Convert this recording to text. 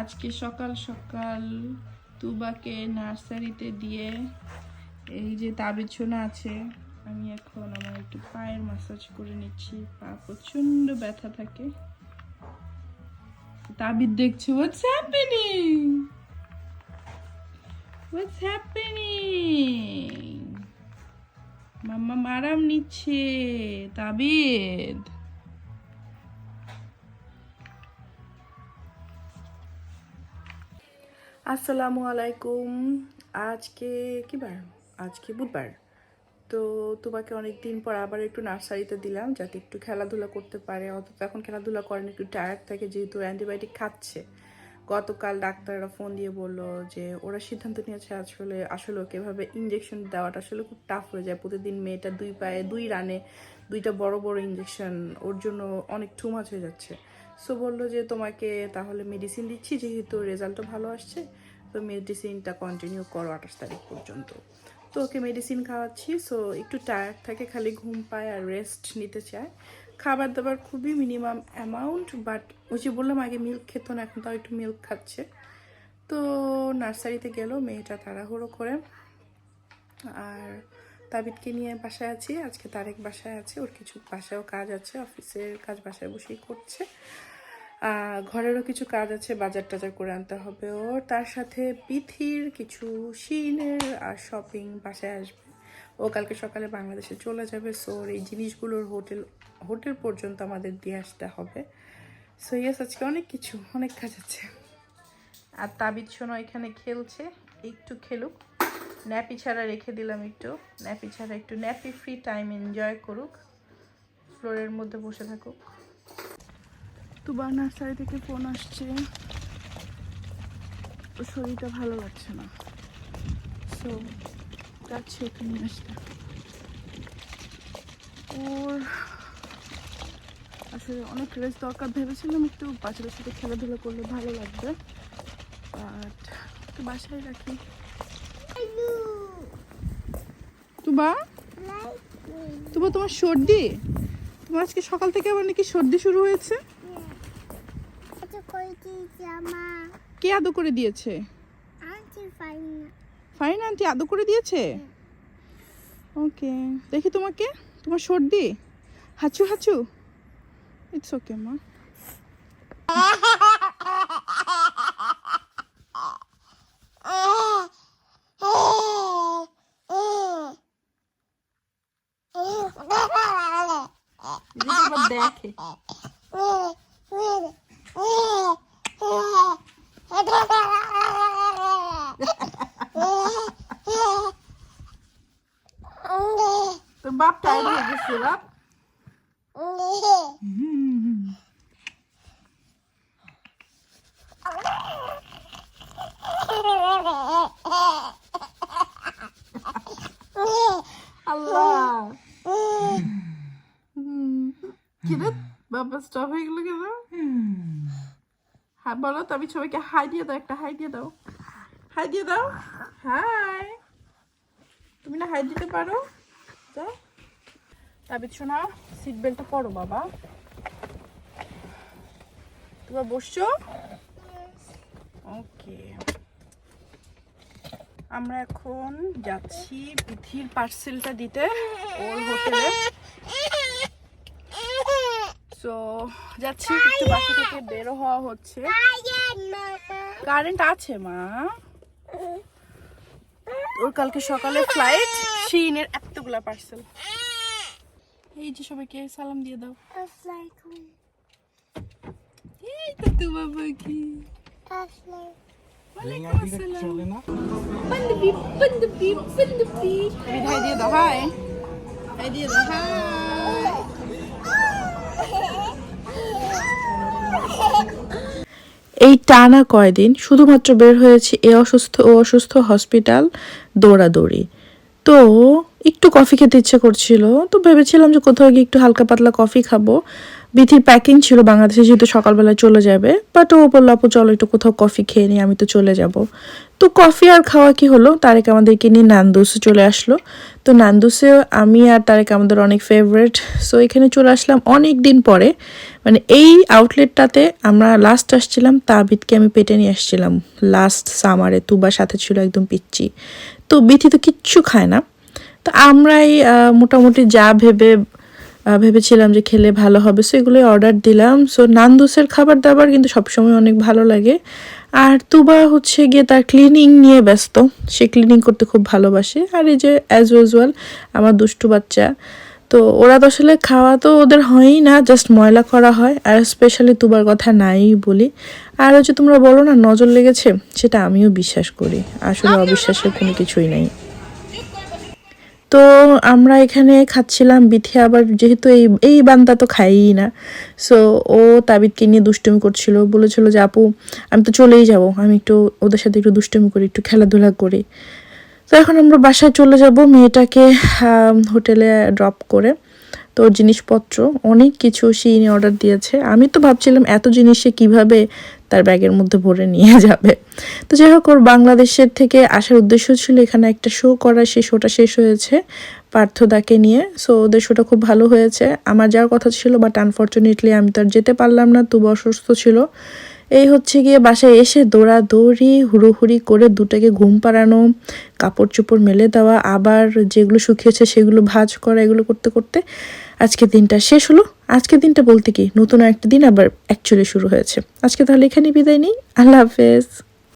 আজকে সকাল সকাল তুবাকে নার্সারিতে দিয়ে এই যে তাবিছনা আছে, আমি এখন আমার একটু পায়ের মাসাজ করে নিচ্ছি। পা প্রচণ্ড ব্যথা থাকে। তাবিদ দেখছে? What's happening what's happening mama আরাম নিচ্ছে। তাবিদ আসসালামু আলাইকুম। আজকে কি বার? আজকে বুধবার। তো তোমাকে অনেক দিন পর আবার একটু নার্সারিতে দিলাম, যাতে একটু খেলাধুলা করতে পারে। অত এখন খেলাধুলা করেন একটু টায়ার্ড থাকে, যেহেতু অ্যান্টিবায়োটিক খাচ্ছে। গতকাল ডাক্তাররা ফোন দিয়ে বলল যে, ওরা সিদ্ধান্ত নিয়েছে আসলে আসলে ওকে এভাবে ইঞ্জেকশন দেওয়াটা আসলে খুব টাফ হয়ে যায়। প্রতিদিন মেয়েটা দুই পায়ে, দুই রানে, দুইটা বড় বড় ইঞ্জেকশন ওর জন্য অনেক মাছ হয়ে যাচ্ছে। সো বলল যে, তোমাকে তাহলে মেডিসিন দিচ্ছি, যেহেতু রেজাল্টও ভালো আসছে, তো মেডিসিনটা কন্টিনিউ করো আঠাশ তারিখ পর্যন্ত। তো ওকে মেডিসিন খাওয়াচ্ছি, সো একটু টায়ার্ড থাকে, খালি ঘুম পায় আর রেস্ট নিতে চায়। খাবার দাবার খুবই মিনিমাম অ্যামাউন্ট বাট ওই যে বললাম আগে মিল্ক খেত না, এখন তাও একটু মিল্ক খাচ্ছে। তো নার্সারিতে গেল, মেয়েটা তাড়াহুড়ো করে। আর তাবিদকে নিয়ে বাসায় আছি, আজকে তারেক বাসায় আছে, ওর কিছু বাসায়ও কাজ আছে, অফিসের কাজ বাসায় বসেই করছে। ঘরেরও কিছু কাজ আছে, বাজার টাজার করে আনতে হবে ওর। তার সাথে পিথির কিছু শিনের আর শপিং বাসায় আসবে। ও কালকে সকালে বাংলাদেশে চলে যাবে সো ওর এই জিনিসগুলোর হোটেল হোটেল পর্যন্ত আমাদের দিয়ে আসতে হবে। সো ইয়াস আজকে অনেক কিছু, অনেক কাজ আছে। আর তাবিদ শোনো এখানে খেলছে, একটু খেলুক। ন্যাপি ছাড়া রেখে দিলাম একটু। ন্যাপি ছাড়া একটু ন্যাপি ফ্রি টাইম এনজয় করুক। ফ্লোরের মধ্যে বসে থাকুক। তুবা নার্সারি থেকে ফোন আসছে। শরীরটা ভালো লাগছে না। সো যাচ্ছি ওকে নিয়ে আসতে। ওর আসলে অনেক রেস্ট দরকার। ভেবেছিলাম একটু বাচ্চাদের সাথে খেলাধুলা করলে ভালো লাগবে। বাট একটু বাসায় রাখি। তুবা? তুবা, তোমার সর্দি? তোমার আজকে সকাল থেকে আবার নাকি সর্দি শুরু হয়েছে? কে আদো করে দিয়েছে? ফাইন আন্টি আদো করে দিয়েছে? ওকে, দেখি তোমাকে। তোমার সর্দি? হাঁচু হাঁচু? ইটস ওকে মা। দেখে তোর বাপ টায়ার্ড হয়ে গেছে বাপ আল্লাহ কি রে বাবা স্টপ হয়ে গেল কেন হ্যাঁ বলো তবে সবাইকে হাই দিয়ে দাও একটা হাই দিয়ে দাও হাই দিয়ে দাও হাই তুমি না হাই দিতে পারো যাও তাবিদ শোনা সিট বেল্টটা পরো বাবা। তোমার বসছো? ওকে আমরা এখন যাচ্ছি পিথির পার্সেলটা দিতে ওর হোটেলে সো যাচ্ছি একটু বাসা থেকে বেরো হওয়া হচ্ছে। কারেন্ট আছে মা। ওর কালকে সকালে ফ্লাইট শিনের এতগুলা পার্সেল এই যে সবাইকে সালাম দিয়ে দাও। এই তো তোমার বাকি আসসালাম চলে না? বান্ধবী বান্ধবী বান্ধবী হাই দিয়ে দাও হাই দিয়ে দাও হাই এই টানা কয়দিন শুধুমাত্র বের হয়েছি এ অসুস্থ ও অসুস্থ হসপিটাল দৌড়াদৌড়ি। তো একটু কফি খেতে ইচ্ছে করছিল, তো ভেবেছিলাম যে কোথাও গিয়ে একটু হালকা পাতলা কফি খাব। বিথির প্যাকিং ছিল বাংলাদেশে, যেহেতু সকালবেলা চলে যাবে বাট ও বলল, আপু, চলো একটু কোথাও কফি খেয়ে নিই, আমি তো চলে যাব। তো কফি আর খাওয়া কি হলো? তারেক আমাদেরকে নিয়ে নান্দুসে চলে আসলো। তো নান্দুসে আমি আর তারেক আমাদের অনেক ফেভারেট সো এখানে চলে আসলাম অনেক দিন পরে। মানে এই আউটলেটটাতে আমরা লাস্ট আসছিলাম, তাবিদকে আমি পেটে নিয়ে আসছিলাম। লাস্ট সামারে তুবার সাথে ছিল একদম পিচ্ছি তো বিথি তো কিচ্ছু খায় না। তো আমরাই মোটামুটি যা ভেবে ভেবেছিলাম যে খেলে ভালো হবে সো এগুলোই অর্ডার দিলাম। সো নান্দুসের খাবার দাবার কিন্তু সবসময় অনেক ভালো লাগে। আর তুবা হচ্ছে গিয়ে তার ক্লিনিং নিয়ে ব্যস্ত। সে ক্লিনিং করতে খুব ভালোবাসে। আর এই যে অ্যাজ ইউজুয়াল আমার দুষ্টু বাচ্চা। তো ওরা তো আসলে খাওয়া তো ওদের হয়ই না জাস্ট ময়লা করা হয়। আর স্পেশালি তুবার কথা নাই বলি। আর হচ্ছে তোমরা বলো না নজর লেগেছে? সেটা আমিও বিশ্বাস করি। আসলে অবিশ্বাসের কোনো কিছুই নাই। তো আমরা এখানে খাচ্ছিলাম, বিথি আবার যেহেতু এই এই বান্দা তো খাইই না। সো ও তাবিদকে নিয়ে দুষ্টুমি করছিল, বলেছিল যে, আপু, আমি তো চলেই যাব, আমি একটু ওদের সাথে একটু দুষ্টুমি করি, একটু খেলাধুলা করি। তো এখন আমরা বাসায় চলে যাব, মেয়েটাকে হোটেলে ড্রপ করে। তো জিনিসপত্র, অনেক কিছু সিনে অর্ডার দিয়েছে। আমি তো ভাবছিলাম, এত জিনিসে কীভাবে তার ব্যাগের মধ্যে ভরে নিয়ে যাবে। তো যাই হোক, ওর বাংলাদেশের থেকে আসার উদ্দেশ্য ছিল এখানে একটা শো করা সেই শোটা শেষ হয়েছে পার্থদাকে নিয়ে। সো ওদের শোটা খুব ভালো হয়েছে। আমার যাওয়ার কথা ছিল বাট আনফর্চুনেটলি আমি তো আর যেতে পারলাম না, তুব অসুস্থ ছিল। এই হচ্ছে গিয়ে বাসায় এসে দৌড়াদৌড়ি, হুড়োহুড়ি করে দুটাকে ঘুম পাড়ানো কাপড় চোপড় মেলে দেওয়া, আবার যেগুলো শুকিয়েছে সেগুলো ভাজ করা, এগুলো করতে করতে আজকে দিনটা শেষ হলো। আজকে দিনটা বলতে কি? নতুন একটা দিন আবার অ্যাকচুয়ালি শুরু হয়েছে। আজকে তাহলে এখানে বিদায় নিই। আল্লাহ হাফেজ।